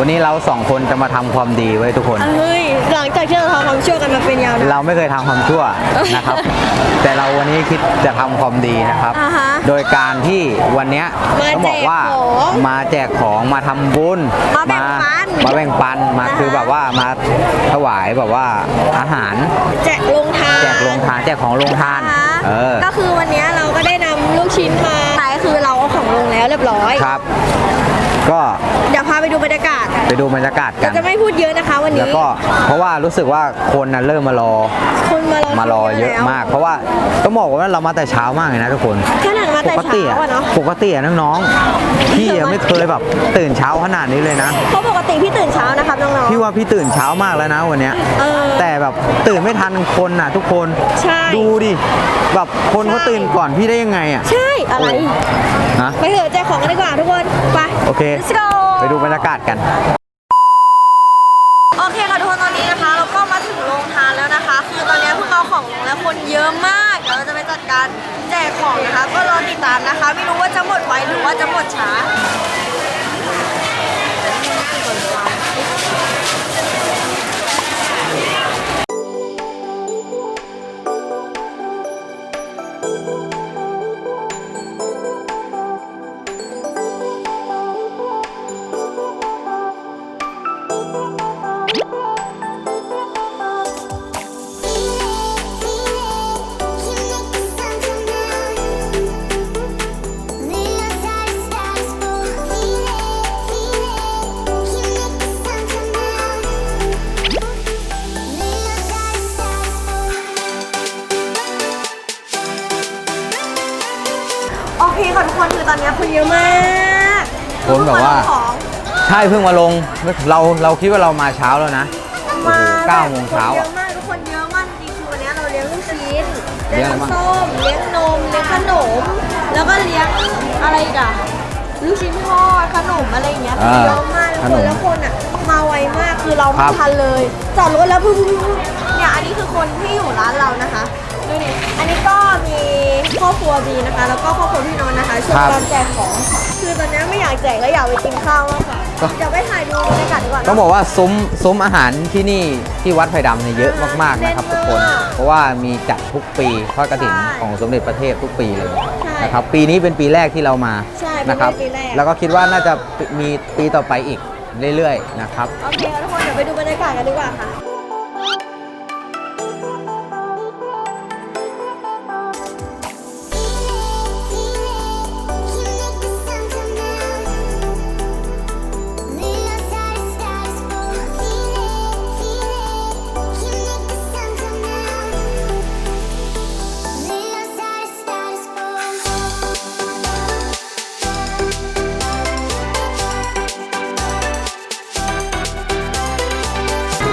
วันนี้เราสองคนจะมาทำความดีไว้ทุกคน เฮ้ยหลังจากที่เราทำความชั่วกันมาเป็นยาวนาน เราไม่เคยทำความชั่วนะครับ แต่เราวันนี้คิดจะทำความดีนะครับ อ่าฮะโดยการที่วันเนี้ยมาต้องบอกว่าแจกของมาแจกของมาทำบุญมาแบ่งปันมาแบ่งปันมาอ่าฮะ คือแบบว่ามาถวายแบบว่าอาหารแจกลงทานแจกโรงทานแจกของโรงทาน นะคะเออก็คือวันนี้เราก็ได้นำลูกชิ้นมาขายคือเราเอาของลงแล้วเรียบร้อย ครับ ก็ เดี๋ยวพาไปดูบรรยากาศ ไปดูบรรยากาศกัเราน จะไม่พูดเยอะนะคะวันนี้ แล้วก็เพราะว่ารู้สึกว่าคนน่ะเริ่มมารอคนมารอมารอเยอะมาก เพราะว่าต้องบอกว่าเรามาแต่เช้ามากเลยนะทุกคน ขนาดมาแต่ปกติเช้าอะอะเนาะ ปกติอะน้องๆพี่อะไม่เคยแบบตื่นเช้าขนาดนี้เลยนะ เพราะปกติพี่ตื่นเช้านะครับน้องๆ พี่ว่าพี่ตื่นเช้ามากแล้วนะวันเนี้ยเออแต่แบบตื่นไม่ทันคนน่ะ ทุกคนใช่ ดูดิแบบคนเขาใช่ตื่นก่อนพี่ได้ยังไงอะใช่ อะไรฮะไปเถอะแจกของกันดีกว่าทุกคน ไป โอเค let's go ไปดูบรรยากาศกัน ของลงแล้วคนเยอะมากเดี๋ยวเราจะไปจัดการแจกของนะคะ ก็รอติดตามนะคะ ไม่รู้ว่าจะหมดไวหรือว่าจะหมดช้า แบบว่า ของใช่เพิ่งมาลงเราเราคิดว่าเรามาเช้าแล้วนะโอ้มาโหเก้าโมงเช้าคนเยอะอะมากทุกคนเยอะมากจริงๆคือวันนี้เราเลี้ยงลูกชิ้นเลี้เลี้ยยงงอะไรบ้าง ส้มเลี้ยงนมเลี้ยงขนม แล้วก็เลี้ยงอะไรอีกอะลูกชิ้นทอดขนมอะไรอย่างเงี้ยคือเยอะมากทุกคนแล้วคนอะมาไวมากคือเราไม่ทันเลยจอดรถแล้วพึ่งเนี่ยอันนี้คือคนที่อยู่ร้านเรานะคะดูนี่อันนี้ก็มีครอบครัวบีนะคะ แล้วก็ครอบครัวพี่นนท์นะคะช่วยกันแจกของ คือตอนนี้ไม่อยากแจกแล้วอยากไปกินข้าวมากค่ะเดี๋ยวไปถ่ายดูบรรยากาศดีกว่าต้องเนาะบอกว่าซุ้มซุ้มอาหารที่นี่ที่วัดไผ่ดำเนี่ยเยอะมากๆนะครับทุกคนแน่นมากเพราะว่ามีจัดทุกปีทอดกระถิ่นใช่ของสมเด็จพระเทพทุกปีเลยใช่นะครับปีนี้เป็นปีแรกที่เรามาใช่เป็นนะครับปีแรกแล้วก็คิดว่าน่าจะมีปีต่อไปอีกเรื่อยๆนะครับ โอเคค่ะทุกคนเดี๋ยวไปดูบรรยากาศกันดีกว่าค่ะ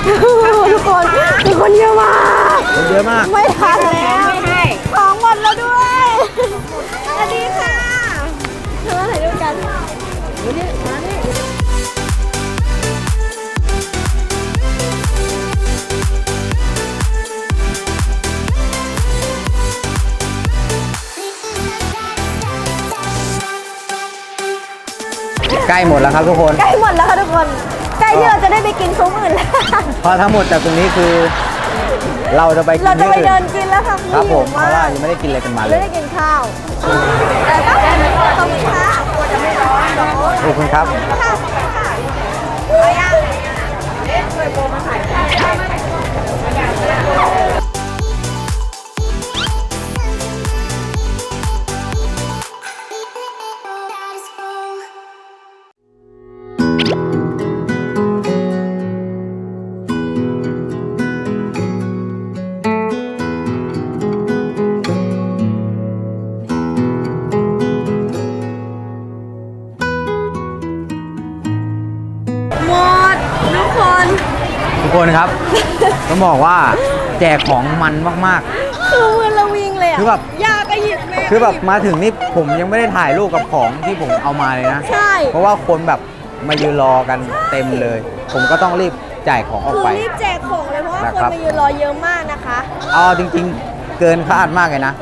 ทุกคนทุกคนเยอะมากเยอะมาก ไม่ทันแล้วของหมดแล้วด้วยสวัสดีค่ะเธอถ่ายรูปกันนี่มานี่ใกล้หมดแล้วครับทุกคน ใกล้หมดแล้วค่ะทุกคนใก ล้ที่เราจะได้ไปกินซุ้มอื่นแล้วเพราะทั้งหมดจากตรงนี้คือ เราจะไปกินเราจะไปที่เดิอื่นกินแล้วค่ะครับผมเพหิราะวว่ากยังไม่ได้กินอะไรกันมาเลไม่ยได้กินข้าวแต่ก็ขอบคุณค่ะกลัวจะไม่ร้อนเนาะขอบคุณครับ ค่ะ คนครับ ต้องบอกว่าแจกของมันมาก คือมือระวิงเลยอะคือแบบ ยาก็หยิบแม่ๆ คือแบบมาถึงนี่ผมยังไม่ได้ถ่ายรูปกับของที่ผมเอามาเลยนะ ใช่ เพราะว่าคนแบบมายืนรอกันเต็มเลย ผมก็ต้องรีบจ่ายของออกคือไป รีบแจกของเลยเพราะว่านะคนครับ มายืนรอเยอะมากนะคะ เอาจริงๆ เกินคาดมากเลยนะ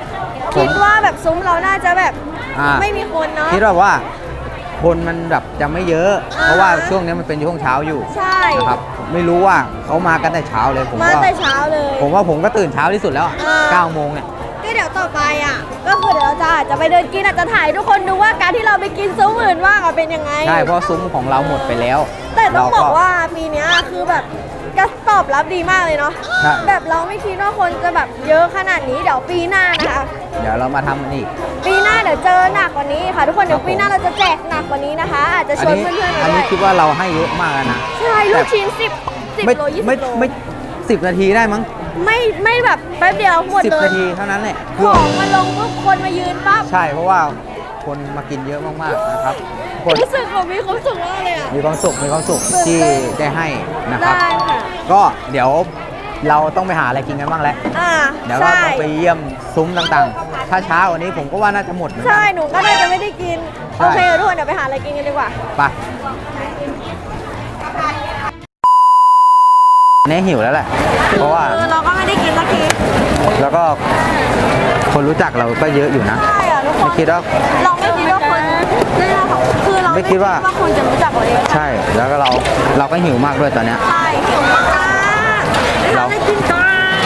ผคิมดว่าแบบซุ้มเราน่าจะแบบอ่า ไม่มีคนเนาะ คิดว่าว่าคนมันแบบจะไม่เยอะอ่าเพราะว่าช่วงนี้มันเป็นช่วงเช้าอยู่ใช่ นะครับ ไม่รู้ว่าเขามากันแต่เช้าเลยผมมาว่าแต่เช้าเลย ผมว่าผมก็ตื่นเช้าที่สุดแล้วอ่า9โมงเนี่ย ก็เดี๋ยวต่อไปอะ ก็คือเดี๋ยวเราจะอาจจะไปเดินกินอาจจะถ่ายให้ทุกคนดูว่าการที่เราไปกินซุ้มอื่นว่างอะเป็นยังไง ใช่เพราะซุ้มของเราหมดไปแล้วแต่ต้องบเรอกว่าปีเนี้ยคือแบบกระ ตอบรับดีมากเลยเนาะใช่ แบบเราไม่คิดว่าคนจะแบบเยอะขนาดนี้เดี๋ยวปีหน้านะคะ เดี๋ยวเรามาทำมันอีกปีหน้าเดี๋ยวเจอหนักกว่านี้ค่ะ ทุกคนเดี๋ยวครับผมปีหน้าเราจะแจกหนักกว่านี้นะคะ อาจจะอัชวนนี้เพื่อนๆมาอันด้วนี้ยคิดว่าเราให้เยอะมากแล้วนะ ใช่ลูกชิ้นสิบสิบไม่โลยี่สิไม่บโลไม่สิบนาทีได้มั้งไม่ไม่แบบแป๊บเดียวหมดสิบเลยนาทีเท่านั้นแหละของมาลงปุ๊บคนมายืนปั๊บ ใช่เพราะว่า คนมากินเยอะมากๆนะครับคนรู้สึกแบบมีความสุขมากเลยอะ มีความสุขมีความสุขที่ได้ให้นะครับ ได้ค่ะ ก็เดี๋ยวเราต้องไปหาอะไรกินกันบ้างแล้วอ่าเดี๋ยวเราใช่ต้องไปเยี่ยมซุ้มต่างๆ ถ้าช้ากว่านี้ผมก็ว่าน่าจะหมดเหมือนกัใช่ น หนูก็น่าจะไม่ได้กิน ใช่ โอเคทุกคนเดี๋ยวไปหาอะไรกินกันดีกว่า ไปเนี่ยหิวแล้วแหละ เพราะว่าเออเราก็ไม่ได้กินสักทีแล้วก็คนรู้จักเราก็เยอะอยู่นะ ใช่อะ ทุกคไม่นคิดว่าเราไม่คิดว่าคนนี่นะคะคือเราไม่คิดว่าคนจะรู้จักเราเองใช่แล้วก็เราเราก็หิวมากด้วยตอนเนี้ยใช่หิวมากเราเราได้กินกัน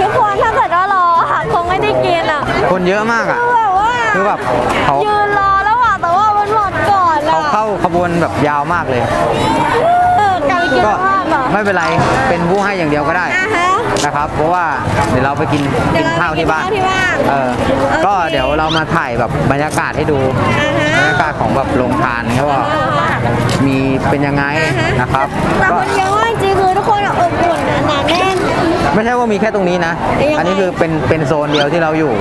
ทุกคนถ้าเกิดว่ารอค่ะคงไม่ได้กินอะคนเยอะมากอะคือแบบว่าคือแบบเขายืนรอแล้วอะแต่ว่ามันหมดก่อนเขาอะเข้าขบวนแบบยาวมากเลยเออการกินก็มากอะไม่เป็นไรเป็นผู้ให้อย่างเดียวก็ได้อะฮะ นะครับ เพราะว่าเดี๋ยวเราไปกินเดี๋กิยวนเราข้าวที่บ้านไปกินข้าวที่บ้านเออโอเคก็เดี๋ยวเรามาถ่ายแบบบรรยากาศให้ดูอ่าฮะ บรรยากาศของแบบโรงทานเขาว่ามีเป็นยังไงนะครับ แต่ก็คนเยอะมากจริงๆคือทุกคนอะอบอุ่นอะหนาแน่น ไม่ใช่ว่ามีแค่ตรงนี้นะยังไง อันนี้คือเป็นเป็นโซนเดียวที่เราอยู่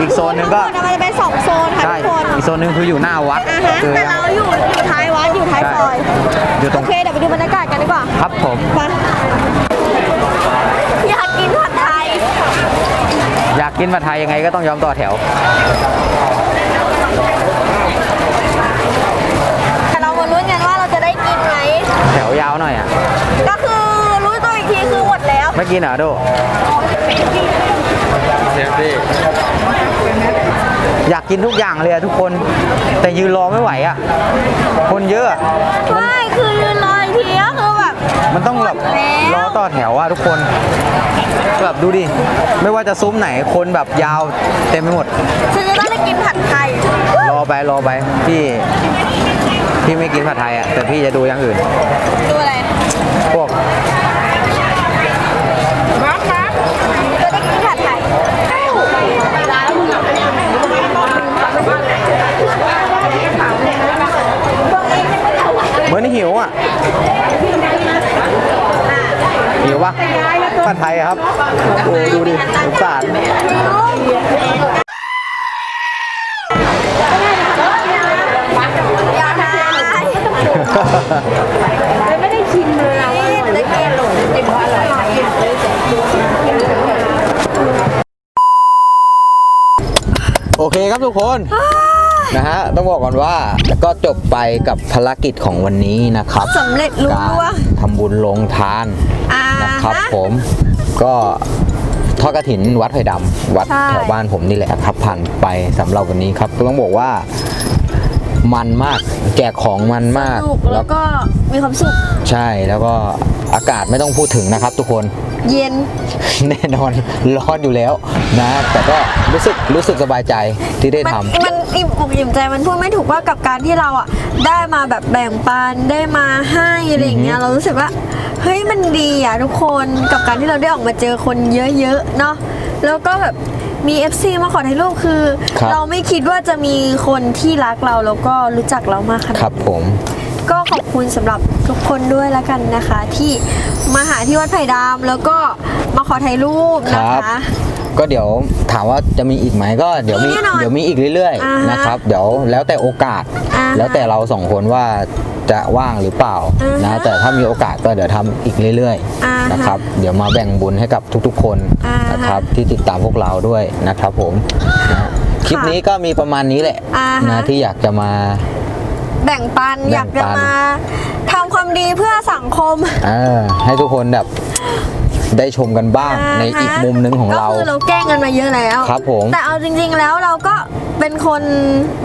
อีกโซนหนึ่งก็ทั้งหมดอะมันจะเป็นสองโซนค่ะใช่ทุกคนอีกโซนหนึ่งคืออยู่หน้าวัดอ่าฮะคือแต่เราอยู่อยู่ท้ายวัดอยู่ท้ายซอย อยู่ตรโองเคเดี๋ยวไปดูบรรยากาศกันดีกว่าครับผม ไปอยา กกินผัดไทย อยากกินผัดไทยยังไงก็ต้องยอมต่อแถวแต่เรามาลุ้นกันว่าเราจะได้กินไหม แถวยาวหน่อยอะ ก็คือรู้ตัวอีกทีคือหมดแล้ว ไม่กินเหรอโด อยากกินทุกอย่างเลยอะทุกคน แต่ยืนรอไม่ไหวอะคนเยอะอะไม่คือยืนรออีกทีก็คือแบบ มันต้องแบบหมดรแล้วอต่อแถวอะทุกคนแบบดูดิ ไม่ว่าจะซุ้มไหนคนแบบยาวเต็มไปหมด ฉันจะต้องได้กินผัดไทยรอไปรอไปพี่พี่ไม่กินผัดไทยอะแต่พี่จะดูอย่างอื่น ดูอะไรพวก หิวอะหิวปะผัดไทยครับโอ้ดูดิสงสารไม่ได้ชิมเลยได้กินหรอกินว่าอร่อยโอเคครับทุกคน นะฮะต้องบอกก่อนว่าก็จบไปกับภารกิจของวันนี้นะครับสำเร็จรู้การว่าทำบุญลงทานอ่านะครับ ฮะ ผมก็ทอดกระถินวัดไผ่ดำวัดใช่ แถวบ้านผมนี่แหละครับผ่านไปสำหรับวันนี้ครับก็ต้องบอกว่ามันมากแจกของมันมากสนุกแล้วก็มีความสุข ใช่แล้วก็ อากาศไม่ต้องพูดถึงนะครับทุกคน เย็น แน่นอนร้อนอยู่แล้วนะ แต่ก็รู้สึกรู้สึกสบายใจที่ได้มันทำ มันอิ่มอกอิ่มใจมันพูดไม่ถูกว่ากับการที่เราอะได้มาแบบแบ่งปันได้มาให้อะไรอย่างเงี้ยเรารู้สึกว่าเฮ้ยมันดีอะทุกคนกับการที่เราได้ออกมาเจอคนเยอะๆเนาะแล้วก็แบบมี FC มาขอถ่ายรูปคือ ครับ เราไม่คิดว่าจะมีคนที่รักเราแล้วก็รู้จักเรามากขนาดครับผม ก็ขอบคุณสำหรับทุกคนด้วยแล้วกันนะคะ ที่มาหาที่วัดไผ่ดามแล้วก็มาขอถ่ายรูปนะครัคะ บ ก็เดี๋ยวถามว่าจะมีอีกไหมก็เดี๋ยวมีมีแน่นอนเดี๋ยวมีอีกเรื่อยอ่าๆฮะนะครับ เดี๋ยวแล้วแต่โอกาส อ่าฮะแล้วแต่เราสองคนว่าจะว่างหรือเปล่าอ่าฮะนะแต่ถ้ามีโอกาสก็เดี๋ยวทำอีกเรื่อยอ่าฮะๆนะครับเดี๋ยวมาแบ่งบุญให้กับทุกๆ คนอ่าฮะนะครับที่ติดตามพวกเราด้วยนะครับผมนะคลิปนี้ก็มีประมาณนี้แหละอ่าฮะ นะที่อยากจะมา แบ่งปันแบ่งปันอยากจะมาทำความดีเพื่อสังคมเออให้ทุกคนแบบได้ชมกันบ้างในอีกมุมหนึงของเรา ก็คือเราแกล้งกันมาเยอะแล้วครับผมแต่เอาจริง ๆ แล้วเราก็เป็นคน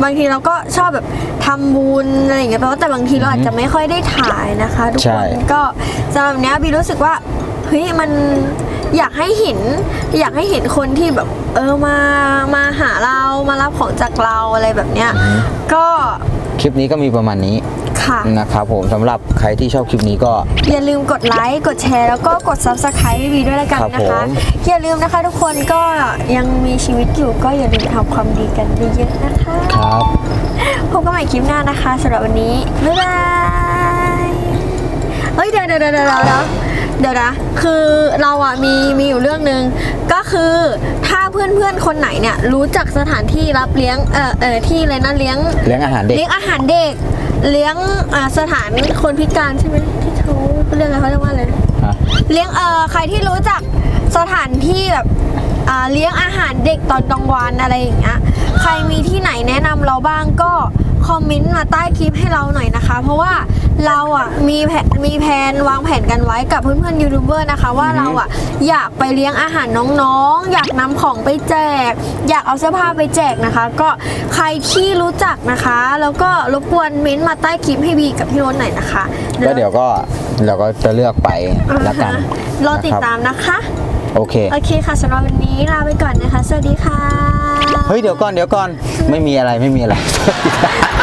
บางทีเราก็ชอบแบบทำบุญอะไรอย่างเงี้ยแต่ว่าแต่บางทีเราอาจจะไม่ค่อยได้ถ่ายนะคะทุกใช่คนก็สำหรับเนี้ยบีรู้สึกว่าเฮ้ยมันอยากให้เห็นอยากให้เห็นคนที่แบบเออมามาหาเรามารับของจากเราอะไรแบบเนี้ยก็ คลิปนี้ก็มีประมาณนี้ค่ะ นะครับผมสำหรับใครที่ชอบคลิปนี้ก็ อย่าลืมกดไลค์ กดแชร์ แล้วก็กด subscribe ให้บีด้วยละกันครับนะผคะ ม อย่าลืมนะคะทุกคนก็ยังมีชีวิตอยู่ก็อย่าลืมทำความดีกันเยอะๆนะคะ ครับ พบกันใหม่คลิปหน้านะคะสำหรับวันนี้ บ๊ายบาย เฮ้ยเดี๋ยวเดี๋ยวเดี๋ยวเดี๋ยวเดี๋ยว เดี๋ยวนะ คือเราอะมีมีอยู่เรื่องหนึ่งก็คือถ้าเพื่อนเพื่อนๆคนไหนเนี่ยรู้จักสถานที่รับเลี้ยงเออเออที่เลยนะเลี้ยงเลี้ยงอาหารเด็กเลี้ยงอาหารเด็ก เลี้ยงอ่าสถานคนพิการใช่ไหมที่เขาเรียกอะไรเขาเรียกว่าอะไรนะฮะเลี้ยงเอ่อใครที่รู้จักสถานที่แบบอ่าเลี้ยงอาหารเด็กตอนกลางวันอะไรอย่างเงี้ย ใครมีที่ไหนแนะนำเราบ้างก็คอมเมนต์มาใต้คลิปให้เราหน่อยนะคะ เพราะว่า เราอะมีแผนมีแผนวางแผนกันไว้กับเพื่อนๆยูทูบเบอร์นะคะ ว่าเราอะอยากไปเลี้ยงอาหารน้องๆ อยากนำของไปแจก อยากเอาเสื้อผ้าไปแจกนะคะ ก็ใครที่รู้จักนะคะ แล้วก็รบกวนเม้นต์มาใต้คลิปให้บีกับพี่โรนหน่อยนะคะก็เดี๋ยวก็เราก็จะเลือกไปแล้วกันรอติดนะครับตามนะคะโอเค โอเคค่ะสำหรับวันนี้ลาไปก่อนนะคะ สวัสดีค่ะ เฮ้ย เดี๋ยวก่อน เดี๋ยวก่อน ไม่มีอะไร ไม่มีอะไรอ้า